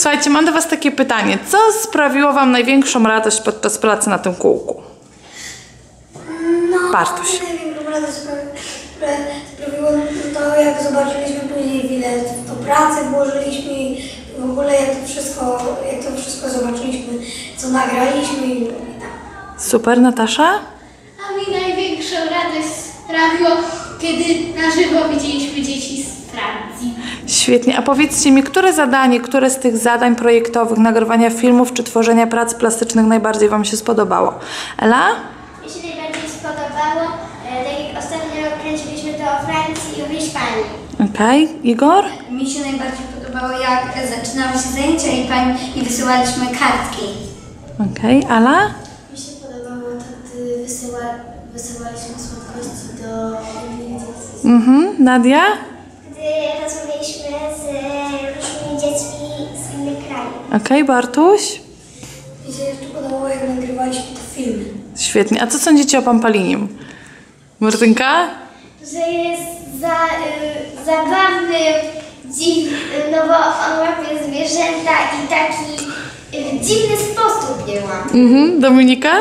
Słuchajcie, mam do Was takie pytanie. Co sprawiło Wam największą radość podczas pracy na tym kółku? No, Bartuś. największą radość sprawi- spra- sprawiło to, jak zobaczyliśmy później, ile w to pracę włożyliśmy i w ogóle jak to wszystko, jak to wszystko zobaczyliśmy, co nagraliśmy i tak. Super, Natasza? A mi największą radość sprawiło, kiedy na żywo widzieliśmy dzieci z Francji. Świetnie. A powiedzcie mi, które zadanie, które z tych zadań projektowych, nagrywania filmów czy tworzenia prac plastycznych najbardziej Wam się spodobało? Ela? Mi się najbardziej spodobało, e, tak jak ostatnio kręciliśmy to o Francji i o Hiszpanii. Okej. Igor? Mi się najbardziej podobało, jak zaczynały się zajęcia i, pani, i wysyłaliśmy kartki. Okej. Ala? Mi się podobało to, gdy wysyła, wysyłaliśmy słodkości do. Mhm. Nadia? Gdy Okej. Bartuś? Mi się jeszcze podobało, jak nagrywaliśmy te filmy. Świetnie. A co sądzicie o Pampalinim? Martynka? Że jest za, y, zabawny, dziw, no bo on łapie zwierzęta i taki y, dziwny sposób je łapie. Mhm. Dominika?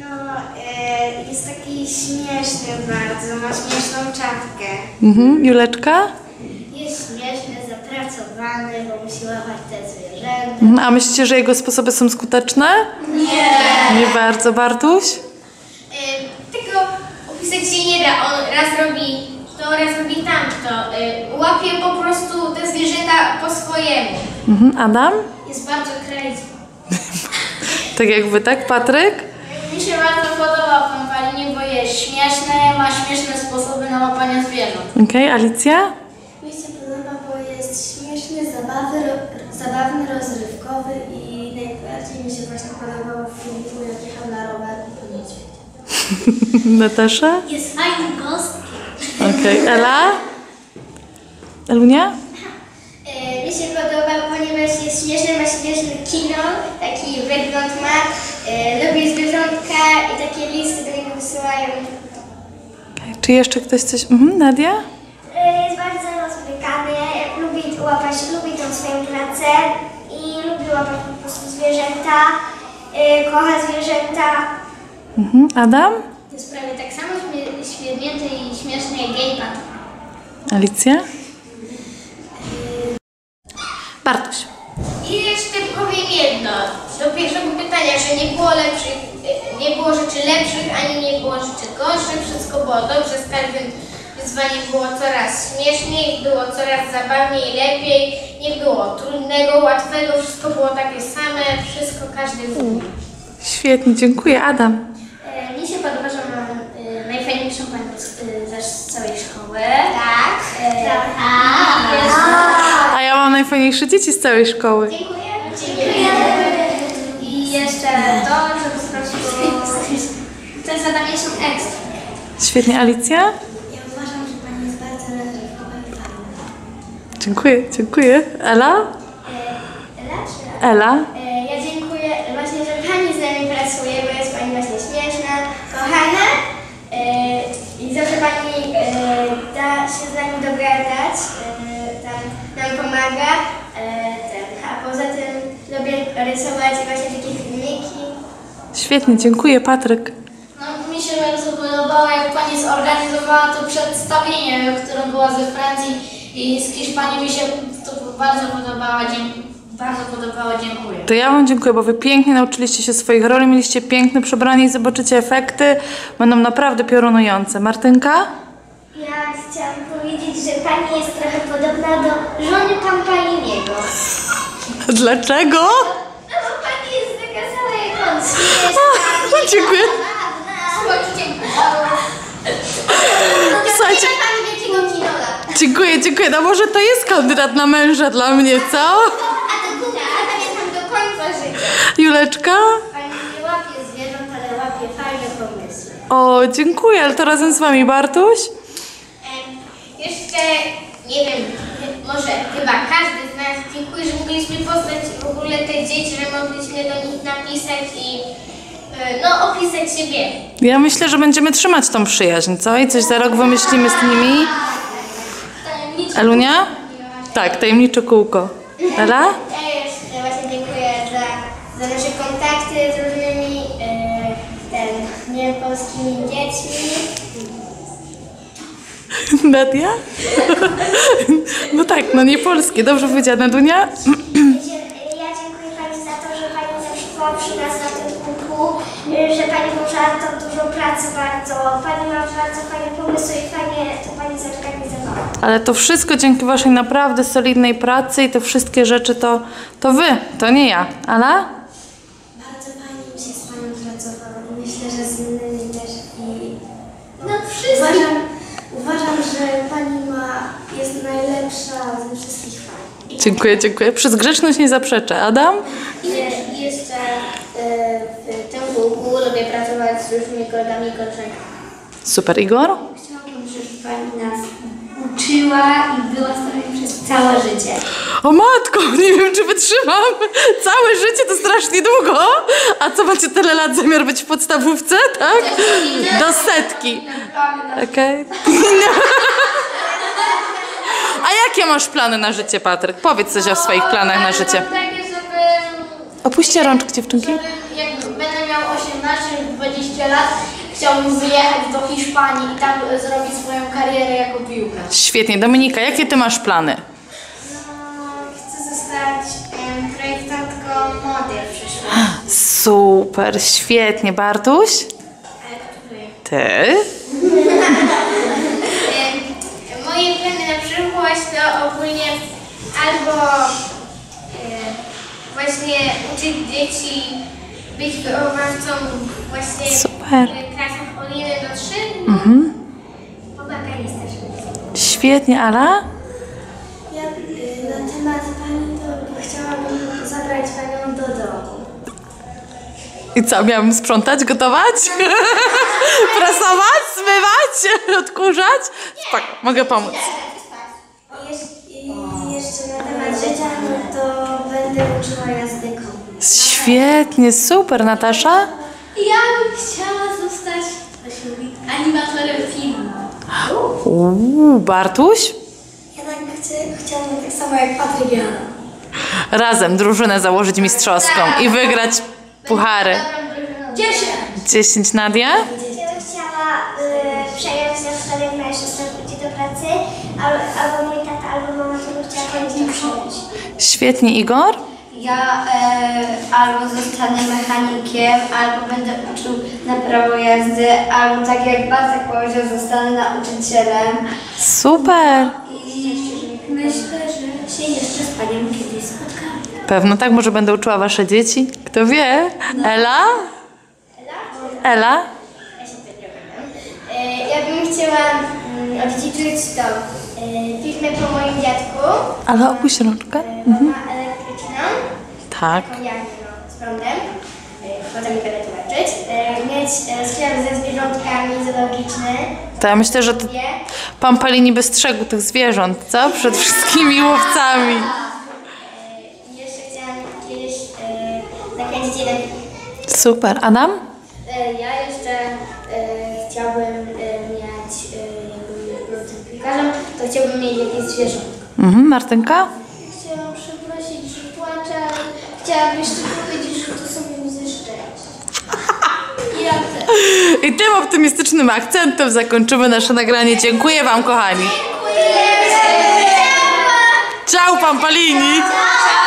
No, e, jest taki śmieszny bardzo, ma śmieszną czapkę. Mhm. Juleczka? Zapracowany, bo musi łapać te zwierzęta. Mhm. A myślicie, że jego sposoby są skuteczne? Nie. Nie bardzo. Bartuś? Tego opisać się nie da. On raz robi to, raz robi tamto. Y, Łapie po prostu te zwierzęta po swojemu. Mhm. Adam? Jest bardzo crazy. Tak jakby, tak? Patryk? Mi się bardzo podoba pan Palinie, bo jest śmieszny, ma śmieszne sposoby na łapanie zwierząt. Okej. Alicja? Mi się podoba, bo jest śmieszny, zabawy, zabawny, rozrywkowy i najbardziej mi się właśnie podobało w filmiku, jak jechał na rower po niedźwiedzie. Natasza? Jest fajny ghost. Okej. Ela? Elunia? E, Mi się podoba, ponieważ jest śmieszny, ma śmieszny kino, taki wygląd ma, e, lubi zwierzątka i takie listy do niego wysyłają. Czy jeszcze ktoś coś... Mhm. Nadia? E, Jest bardzo rozwykany, lubi łapać, swoją pracę i lubi łapać po prostu zwierzęta, e, kocha zwierzęta. Mhm. Adam? Jest prawie tak samo świetnięty i śmieszny jak Gay Pan. Alicja? Bartuś. I jeszcze powiem jedno. Do pierwszego pytania, że nie było lepszych, nie było rzeczy lepszych, ani nie było rzeczy gorszych. Wszystko było dobrze. Z każdym wyzwaniem było coraz śmieszniej, było coraz zabawniej, lepiej. Nie było trudnego, łatwego. Wszystko było takie same. Wszystko każdy lubił. Świetnie, dziękuję. Adam. E, Mi się podoba, że mam e, najfajniejszą panią z, e, z całej szkoły. Tak, E, tak. jeszcze- A ja mam najfajniejsze dzieci z całej szkoły. Dziękuję. I jeszcze to, że po prostu te zadania są ekstra. Świetnie. Alicja? Ja uważam, że pani jest bardzo rozrywkowa i fajna. Dziękuję, dziękuję. Ela? Ela? E, Ja dziękuję właśnie, że Pani z nami pracuje, bo jest Pani właśnie śmieszna, kochana e, i zawsze Pani e, da się z nami dogadać, e, tam nam pomaga. A poza tym lubię rysować i właśnie takie filmiki. Świetnie, dziękuję. Patryk. No, mi się bardzo podobało, jak Pani zorganizowała to przedstawienie, które było ze Francji i z Hiszpanii. Mi się to bardzo podobało. Dziękuję. Bardzo podobało, dziękuję. To ja Wam dziękuję, bo Wy pięknie nauczyliście się swoich roli, mieliście piękne przebranie i zobaczycie efekty. Będą naprawdę piorunujące. Martynka? Ja chciałam powiedzieć, że Pani jest trochę podobna do żony Pampaliniego. Dlaczego? No bo Pani jest taka sama jak on, śmieszna, Dziękuję. Słuchajcie, Pani wielkiego kinola. Dziękuję, dziękuję. No może to jest kandydat na męża dla mnie, co? A to kupa, a pamiętam do końca życia. Juleczka? Pani nie łapie zwierząt, ale łapie fajne pomysły. O, dziękuję, ale to razem z Wami, Bartuś? Jeszcze, nie wiem, może chyba każdy z nas dziękuję, że mogliśmy poznać w ogóle te dzieci, że mogliśmy do nich napisać i e, no opisać siebie. Ja myślę, że będziemy trzymać tą przyjaźń, co? I coś za rok wymyślimy z nimi. Elunia? Tak, tajemnicze kółko. Ela? Ja już właśnie dziękuję za, za nasze kontakty z różnymi yy, ten, niepolskimi dziećmi. Nadia? No tak, no nie polskie, dobrze powiedziane, Dunia? Że Pani włożyła tam dużo pracy bardzo. Pani ma bardzo fajne pomysły i fajnie to Pani zorganizowała. Ale to wszystko dzięki waszej naprawdę solidnej pracy i te wszystkie rzeczy to, to wy, to nie ja. Ala? Bardzo fajnie mi się z Panią pracowało i myślę, że z innymi też i No Uważam, uważam, że pani ma, jest najlepsza ze wszystkich pań. Dziękuję, dziękuję. Przez grzeczność nie zaprzeczę. Adam? I jeszcze e, w tym kółku lubię pracować z różnymi kolegami i koleżankami. Super. Igor? Chciałabym, żeby pani nas uczyła i była z nami przez całe życie. O matko, nie wiem czy wytrzymam. Całe życie to strasznie długo. A co macie tyle lat zamiar być w podstawówce, tak? Do setki. Okej. A jakie masz plany na życie, Patryk? Powiedz coś o swoich planach na życie. Takie, Opuśćcie rączki, dziewczynki. jak będę miał 18-20 lat, chciałbym wyjechać do Hiszpanii i tam e, zrobić swoją karierę jako piłkarz. Świetnie. Dominika, jakie ty masz plany? Chcę zostać em, projektantką mody w przyszłości. Super, świetnie. Bartuś? Ty? Moje plany na przyszłość to ogólnie albo e, właśnie uczyć dzieci być wychowawcą właśnie Super. klasach od 1 do 3. Pomaganie też. Świetnie, Ala? Ja y, na temat pani to chciałabym zabrać panią do domu. I co, miałam sprzątać, gotować? Prasować, zmywać, odkurzać? Tak, mogę pomóc. I jeszcze, na temat życia, no to będę uczyła jazdy koni. Świetnie, super. Natasza? Ja animatorem filmu. Uuu, Bartuś? Ja tak chcę, chciałam tak samo jak Patryk i Anna. Razem drużynę założyć mistrzowską i wygrać puchary. 10! 10 Nadia? Ja bym chciała y, przejąć na przykład jak moja siostra pójdzie do pracy, al, albo mój tata, albo mama, to bym chciała koniecznie przejąć. Świetnie, Igor? Ja e, albo zostanę mechanikiem, albo będę uczył na prawo jazdy, albo tak jak Bartek powiedział, zostanę nauczycielem. Super. I myślę, że się jeszcze z Panią kiedyś spotkamy. Pewno tak, może będę uczyła wasze dzieci? Kto wie? Ela? Ela? E, Ja bym chciała mm, oddziedziczyć to e, firmę po moim dziadku, Ale opuść rączkę. e, elektryczną, Tak. no, z prądem, e, potem będę tłumaczyć, e, mieć e, sklep ze zwierzątkami zoologiczne, To ja myślę, że pan Palini by strzegł tych zwierząt, co? Przed wszystkimi łowcami. i jeszcze chciałam kiedyś e, nakręcić jeden. Super. Adam? E, Ja jeszcze e, chciałbym e, mieć, e, jakbym był tym piłkarzem, to chciałbym mieć jakieś zwierzątko. Mhm, Martynka? Chciałam przeprosić, że płaczę, ale chciałam jeszcze powiedzieć, że to są łzy szczęścia. Ja też. I tym optymistycznym akcentem zakończymy nasze nagranie. Dziękuję wam, kochani. Ciao, pan Palini. Ciao!